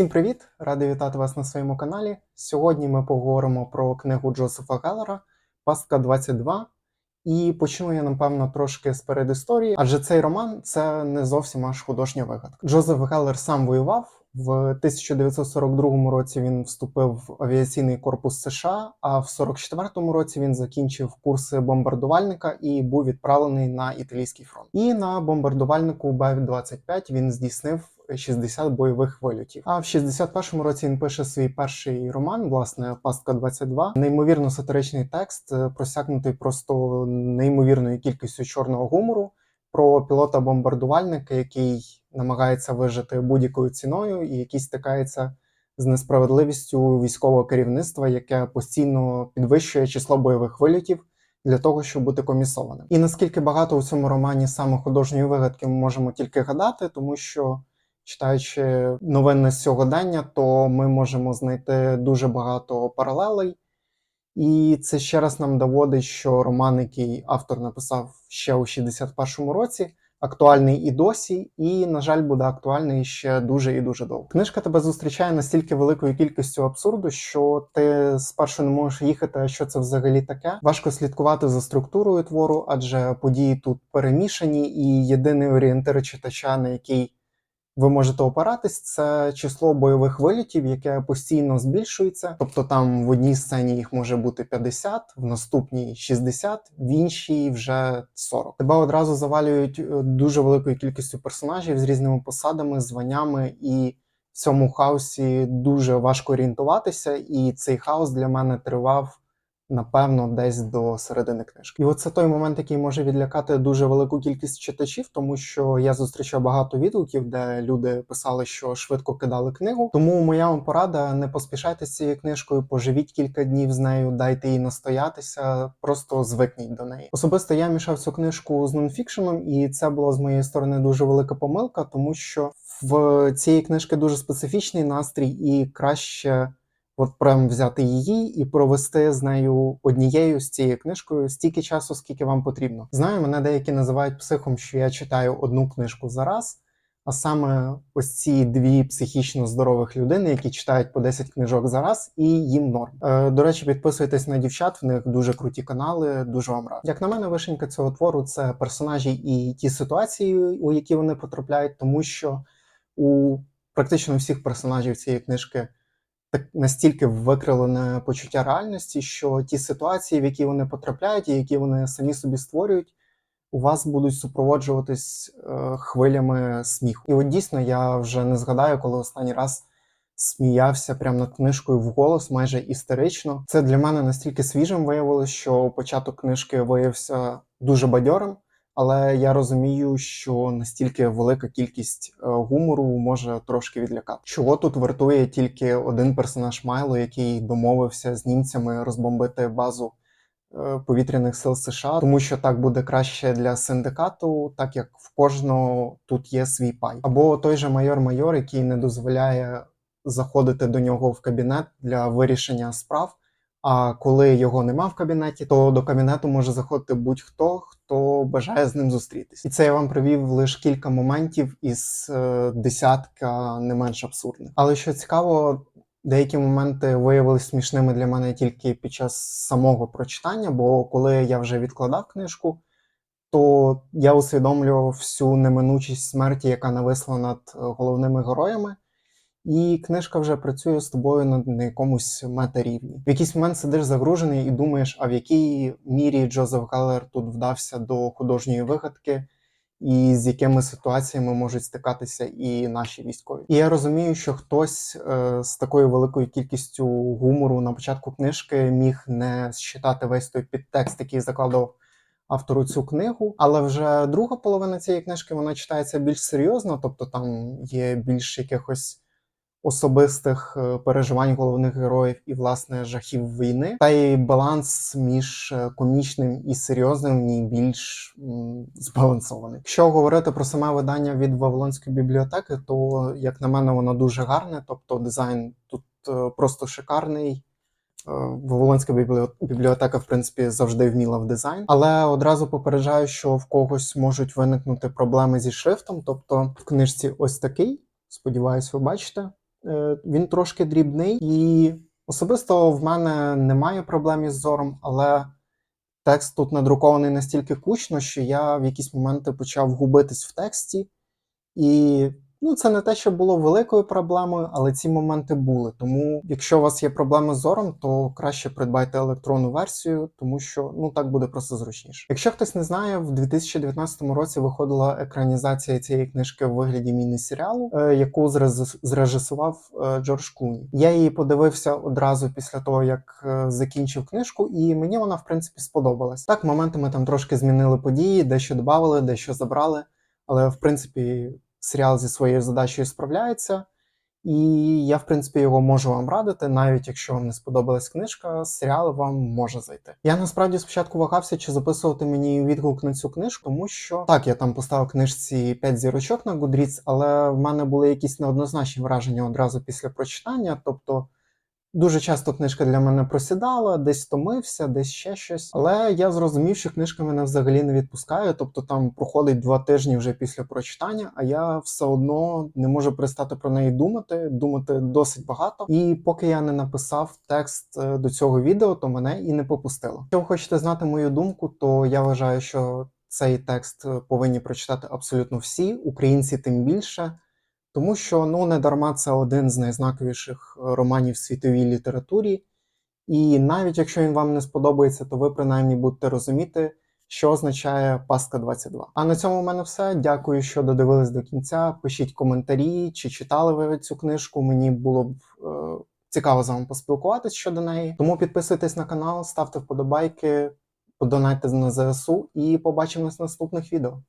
Всім привіт! Радий вітати вас на своєму каналі. Сьогодні ми поговоримо про книгу Джозефа Геллера Пастка 22. І почну я, напевно, трошки з передісторії, адже цей роман це не зовсім аж художня вигадка. Джозеф Геллер сам воював. В 1942 році він вступив в авіаційний корпус США, а в 44-му році він закінчив курси бомбардувальника і був відправлений на італійський фронт. І на бомбардувальнику Б-25 він здійснив 60 бойових вильотів. А в 61-му році він пише свій перший роман, власне, Пастка 22. Неймовірно сатиричний текст, е, просякнутий просто неймовірною кількістю чорного гумору про пілота-бомбардувальника, який намагається вижити будь-якою ціною, і який стикається з несправедливістю військового керівництва, яке постійно підвищує число бойових вильотів. Для того щоб бути комісованим, і наскільки багато у цьому романі саме художньої вигадки ми можемо тільки гадати, тому що читаючи новини з сьогодення, то ми можемо знайти дуже багато паралелей. І це ще раз нам доводить, що роман, який автор написав ще у 61-му році, актуальний і досі, і, на жаль, буде актуальний ще дуже і дуже довго. Книжка тебе зустрічає настільки великою кількістю абсурду, що ти спершу не можеш їхати, що це взагалі таке. Важко слідкувати за структурою твору, адже події тут перемішані, і єдиний орієнтир читача, на який ви можете опиратись, це число бойових вилітів, яке постійно збільшується. Тобто там в одній сцені їх може бути 50, в наступній 60, в іншій вже 40. Тебе одразу завалюють е, дуже великою кількістю персонажів з різними посадами, званнями, і в цьому хаосі дуже важко орієнтуватися. І цей хаос для мене тривав напевно, десь до середини книжки. І оце той момент, який може відлякати дуже велику кількість читачів, тому що я зустрічав багато відгуків, де люди писали, що швидко кидали книгу. Тому моя вам порада: не поспішайте з цією книжкою, поживіть кілька днів з нею, дайте їй настоятися, просто звикніть до неї. Особисто я мішав цю книжку з нонфікшеном, і це була з моєї сторони дуже велика помилка, тому що в цієї книжки дуже специфічний настрій і краще. От прям взяти її і провести з нею однією з цією книжкою стільки часу, скільки вам потрібно. Знаю, мене деякі називають психом, що я читаю одну книжку за раз, а саме ось ці дві психічно здорових людини, які читають по 10 книжок за раз, і їм норм. Е, До речі, підписуйтесь на дівчат, в них дуже круті канали, дуже вам рад. Як на мене, вишенька цього твору це персонажі і ті ситуації, у які вони потрапляють, тому що у практично всіх персонажів цієї книжки так настільки викрилене почуття реальності, що ті ситуації, в які вони потрапляють, і які вони самі собі створюють, у вас будуть супроводжуватись е, хвилями сміху. І от дійсно я вже не згадаю, коли останній раз сміявся прямо над книжкою вголос, майже істерично. Це для мене настільки свіжим виявилось, що початок книжки виявився дуже бадьорим. Але я розумію, що настільки велика кількість е, гумору може трошки відлякати. Чого тут вартує тільки один персонаж Майло, який домовився з німцями розбомбити базу е, повітряних сил США, тому що так буде краще для синдикату, так як в кожного тут є свій пай, або той же майор-майор, який не дозволяє заходити до нього в кабінет для вирішення справ. А коли його нема в кабінеті, то до кабінету може заходити будь-хто, хто бажає з ним зустрітися. І це я вам привів лише кілька моментів із е, десятка не менш абсурдних. Але що цікаво, деякі моменти виявилися смішними для мене тільки під час самого прочитання, бо коли я вже відкладав книжку, то я усвідомлював всю неминучість смерті, яка нависла над е, головними героями. І книжка вже працює з тобою на, якомусь метарівні. В якийсь момент сидиш загружений і думаєш, а в якій мірі Джозеф Галлер тут вдався до художньої вигадки, і з якими ситуаціями можуть стикатися і наші військові. І я розумію, що хтось е, з такою великою кількістю гумору на початку книжки міг не считати весь той підтекст, який закладав автору цю книгу. Але вже друга половина цієї книжки вона читається більш серйозно, тобто там є більш якихось особистих е, переживань головних героїв і власне жахів війни, та й баланс між е, комічним і серйозним в ній більш збалансований. Якщо говорити про саме видання від Вавилонської бібліотеки, то як на мене, воно дуже гарне, тобто дизайн тут е, просто шикарний. Вавилонська бібліотека, в принципі, завжди вміла в дизайн, але одразу попереджаю, що в когось можуть виникнути проблеми зі шрифтом. Тобто в книжці ось такий. Сподіваюсь, ви бачите Він трошки дрібний, і особисто в мене немає проблем із зором, але текст тут надрукований настільки кучно, що я в якісь моменти почав губитись в тексті. І ну, це не те, що було великою проблемою, але ці моменти були. Тому, якщо у вас є проблеми з зором, то краще придбайте електронну версію, тому що ну так буде просто зручніше. Якщо хтось не знає, в 2019 році виходила екранізація цієї книжки в вигляді міні-серіалу, е, яку зрежисував е, Джордж Клуні. Я її подивився одразу після того, як е, закінчив книжку, і мені вона в принципі сподобалась. Так, моментами там трошки змінили події, дещо додали, дещо забрали. Але в принципі серіал зі своєю задачею справляється, і я, в принципі, його можу вам радити, навіть якщо вам не сподобалась книжка, серіал вам може зайти. Я насправді спочатку вагався, чи записувати мені відгук на цю книжку, тому що так, я там поставив книжці 5 зірочок на Goodreads, але в мене були якісь неоднозначні враження одразу після прочитання. Тобто Дуже часто книжка для мене просідала, десь втомився, десь ще щось. Але я зрозумів, що книжка мене взагалі не відпускає. Тобто там проходить два тижні вже після прочитання, а я все одно не можу перестати про неї думати, думати досить багато. І поки я не написав текст е, до цього відео, то мене і не попустило. Якщо ви хочете знати мою думку, то я вважаю, що цей текст е, повинні прочитати абсолютно всі, українці тим більше. Тому що ну не дарма це один з найзнаковіших е, романів в світовій літературі. І навіть якщо він вам не сподобається, то ви принаймні будете розуміти, що означає Паска 22. А на цьому в мене все. Дякую, що додивились до кінця. Пишіть коментарі, чи читали ви цю книжку. Мені було б е, цікаво з вами поспілкуватись щодо неї. Тому підписуйтесь на канал, ставте вподобайки, подонайте на ЗСУ і побачимось в наступних відео.